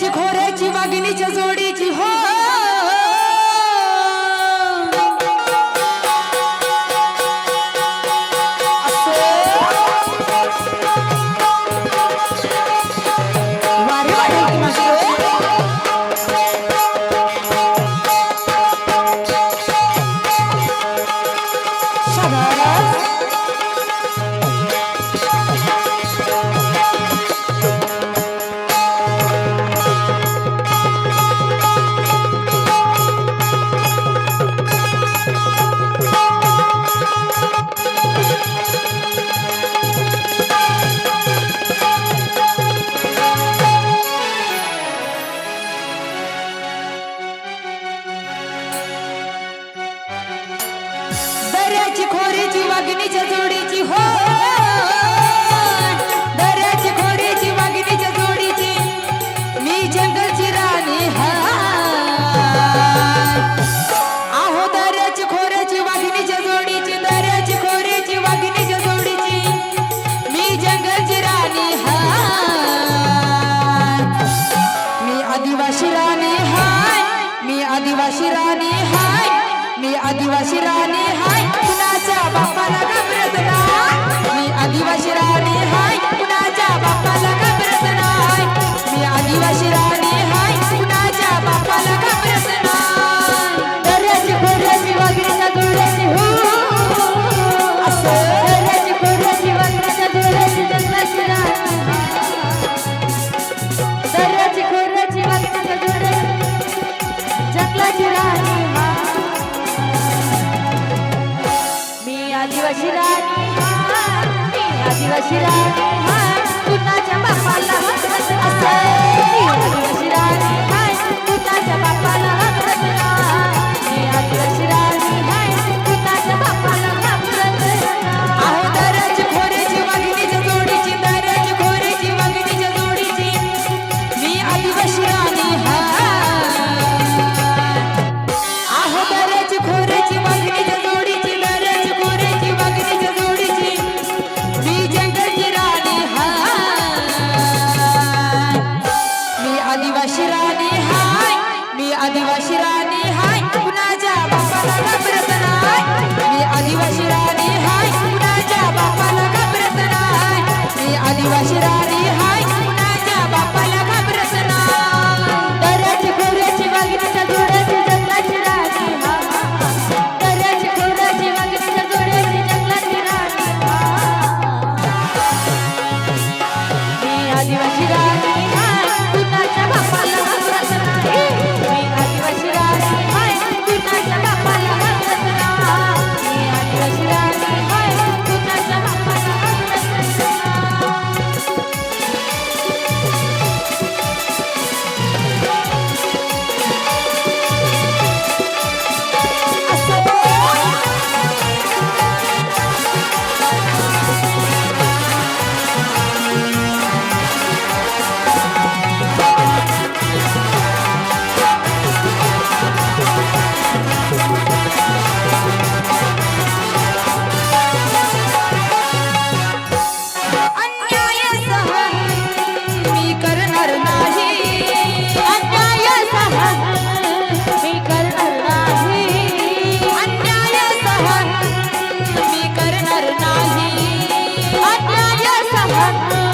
खोऱ्याची वाघिणीच्या जोडीची. हो! दर्याची खोरीची वाघिणीच्या जोडीची हो दर्याची खोरीची वाघिणीच्या जोडीची मी जंगलची राणी हा आहो दर्याची खोऱ्याची वाघिणीच्या जोडीची दर्याची खोऱ्याची वाघिणीच्या जोडीची मी जंगलची राणी हा मी आदिवासी राणी हाय मी आदिवासी राणी हाय मी आदिवासी राणी हाय. कुणाच्या बापाला शिरा राणी हा. कुणाच्या बापाला Thank you.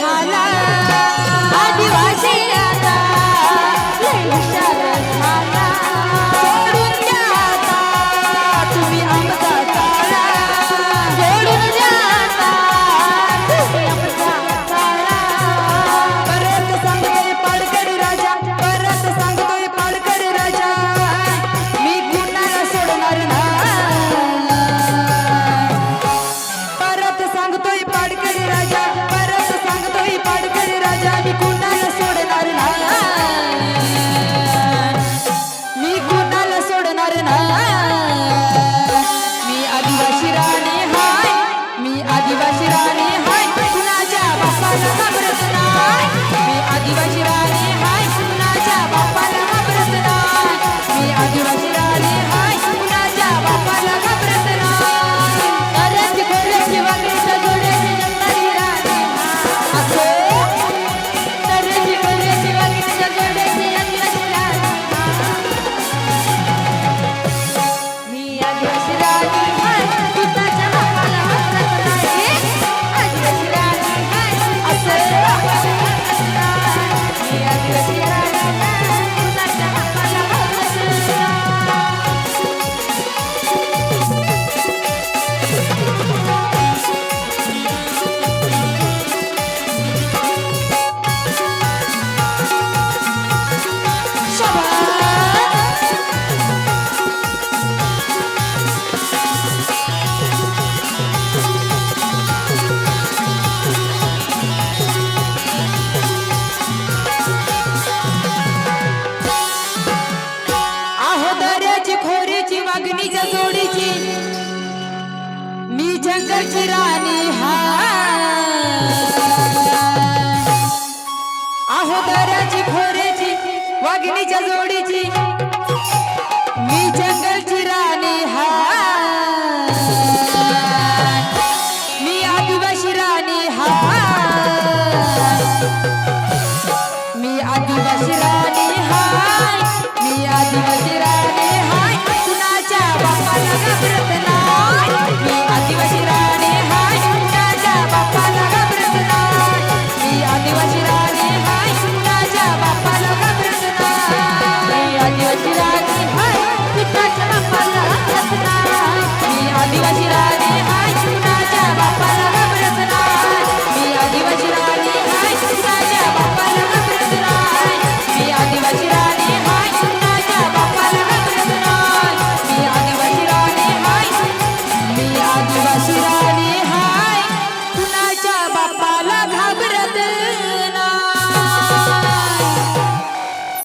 ठाणा आदिवासी आता